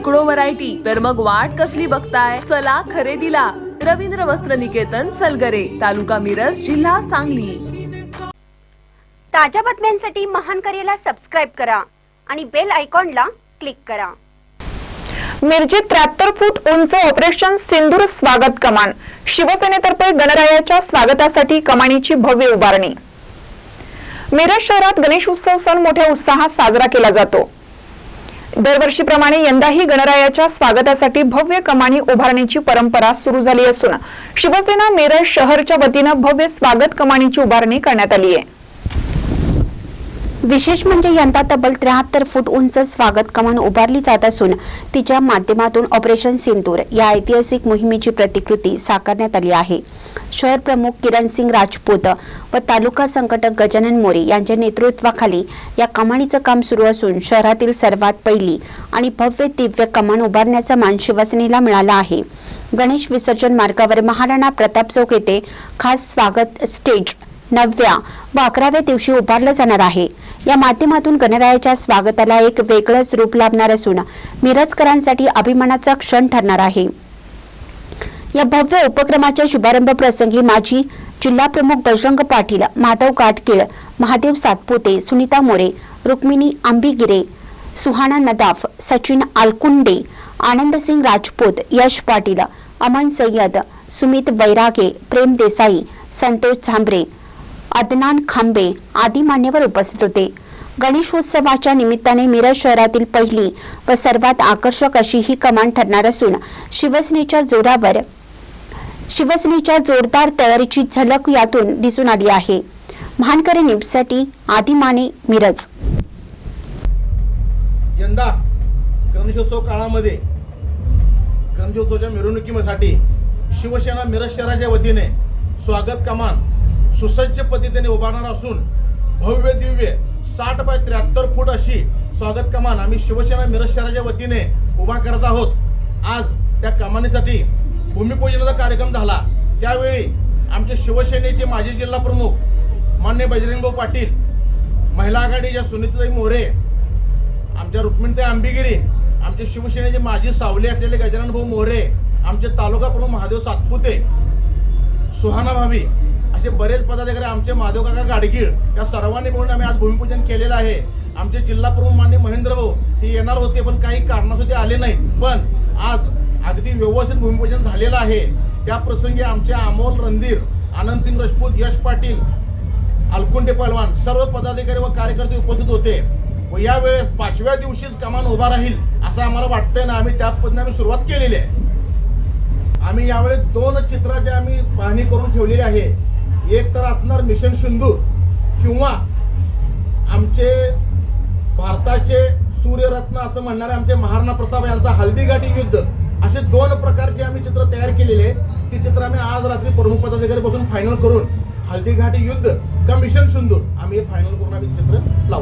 शेकडो व्हरायटी तर मग वाट कसली बघताय? चला खरेदीला. रवींद्र वस्त्र निकेतन सलगरे तालुका मिरज जिल्हा सांगली. ताज्या बातम्यांसाठी महान करेला सबस्क्राईब करा आणि बेल आयकॉनला क्लिक करा. मिरजेत त्र्याहत्तर फूट उंच ऑपरेशन सिंदूर स्वागत कमान. शिवसेनेतर्फे गणरायाच्या स्वागतासाठी कमानीची भव्य उभारणी. मिरज शहरात गणेश उत्सव सण मोठ्या उत्साहात साजरा केला जातो. दरवर्षीप्रमाणे यंदाही गणरायाच्या स्वागतासाठी भव्य कमानी उभारण्याची परंपरा सुरू झाली असून शिवसेना मिरज शहरच्या वतीनं भव्य स्वागत कमानीची उभारणी करण्यात आली आहे. विशेष म्हणजे यंदा तब्बल त्र्याहत्तर फूट उंच स्वागत कमान उभारली जात असून तिच्या माध्यमातून ऑपरेशन सिंदूर या ऐतिहासिक मोहिमेची प्रतिकृती साकारण्यात आली आहे. शहर प्रमुख किरण सिंग राजपूत व तालुका संघटक गजानन मोरे यांच्या नेतृत्वाखाली या कमानीचं काम सुरू असून शहरातील सर्वात पहिली आणि भव्य दिव्य कमान उभारण्याचा मान शिवसेनेला मिळाला आहे. गणेश विसर्जन मार्गावर महाराणा प्रताप चौक येथे खास स्वागत स्टेज नवव्या व अकराव्या दिवशी उभारलं जाणार आहे. या माध्यमातून गणरायाच्या स्वागताला एक वेगळंच रूप लाभणार असून मिरजकरांसाठी अभिमानाचा क्षण ठरणार आहे. या भव्य उपक्रमाच्या शुभारंभ प्रसंगी माजी जिल्हा प्रमुख बजरंग पाटील माधव गाटकीळ महादेव सातपुते सुनीता मोरे रुक्मिणी आंबीगिरे सुहाना नदाफ सचिन आलकुंडे आनंदसिंग राजपूत यश पाटील अमन सय्यद सुमित वैरागे प्रेम देसाई संतोष झांबरे अदनान खांबे आदी मान्यवर उपस्थित होते. गणेशोत्सवाच्या निमित्ताने मिरज शहरातील पहिली व सर्वात आकर्षक अशी ही कमान ठरणार असून शिवसेनेच्या जोरावर शिवसेनेच्या जोरदार तयारीची झलक यातून दिसून आली आहे. महानकरे न्यूजसाठी आदी माने मिरज. यंदा गणेशोत्सव काळामध्ये गणेशोत्सवाच्या मिरवणुकीसाठी शिवसेना मिरज शहराच्या वतीने स्वागत कमान सुसज्ज पद्धतीने उभारणार असून भव्य दिव्य साठ बाय त्र्याहत्तर फूट अशी स्वागत कमान आम्ही शिवसेना मिरज शहराच्या वतीने उभा करत आहोत. आज त्या कमानीसाठी भूमिपूजनाचा कार्यक्रम झाला. त्यावेळी आमचे शिवसेनेचे माजी जिल्हा प्रमुख मान्य बजरंगभाऊ पाटील महिला आघाडीच्या सुनीताई मोरे आमच्या रुक्मिणताई आंबिगिरी आमचे शिवसेनेचे माजी सावले असलेले गजानन भाऊ मोरे आमचे तालुका प्रमुख महादेव सातपुते सुहाना भाभी असे बरेच पदाधिकारी आमचे माधव काका गाडगीळ या सर्वांनी मिळून आम्ही आज भूमिपूजन केलेलं आहे. आमचे जिल्हा प्रमुख मान्य महेंद्र भाऊ हे येणार होते पण काही कारणासाठी आले नाहीत. पण आज अगदी व्यवस्थित भूमिपूजन झालेलं आहे. त्या प्रसंगी आमचे अमोल रणधीर आनंदसिंग राजपूत यश पाटील अलकुंडे पहलवान सर्व पदाधिकारी व कार्यकर्ते उपस्थित होते. व यावेळेस पाचव्या दिवशीच कमान उभा राहील असं आम्हाला वाटतंय ना आम्ही त्या पद्धतीने आम्ही सुरुवात केलेली आहे. आम्ही यावेळेस दोन चित्राची आम्ही पाहणी करून ठेवलेली आहे. एक तर असणार मिशन सिंधूर किंवा आमचे भारताचे सूर्यरत्न असं म्हणणारे आमचे महाराणा प्रताप यांचा हल्दीघाटी युद्ध असे दोन प्रकारचे आम्ही चित्र तयार केलेले आहेत. ती चित्र आम्ही आज रात्री प्रमुख पदाधिकारी बसून फायनल करून हल्दीघाटी युद्ध का मिशन सिंधूर आम्ही हे फायनल करून आम्ही चित्र लावू.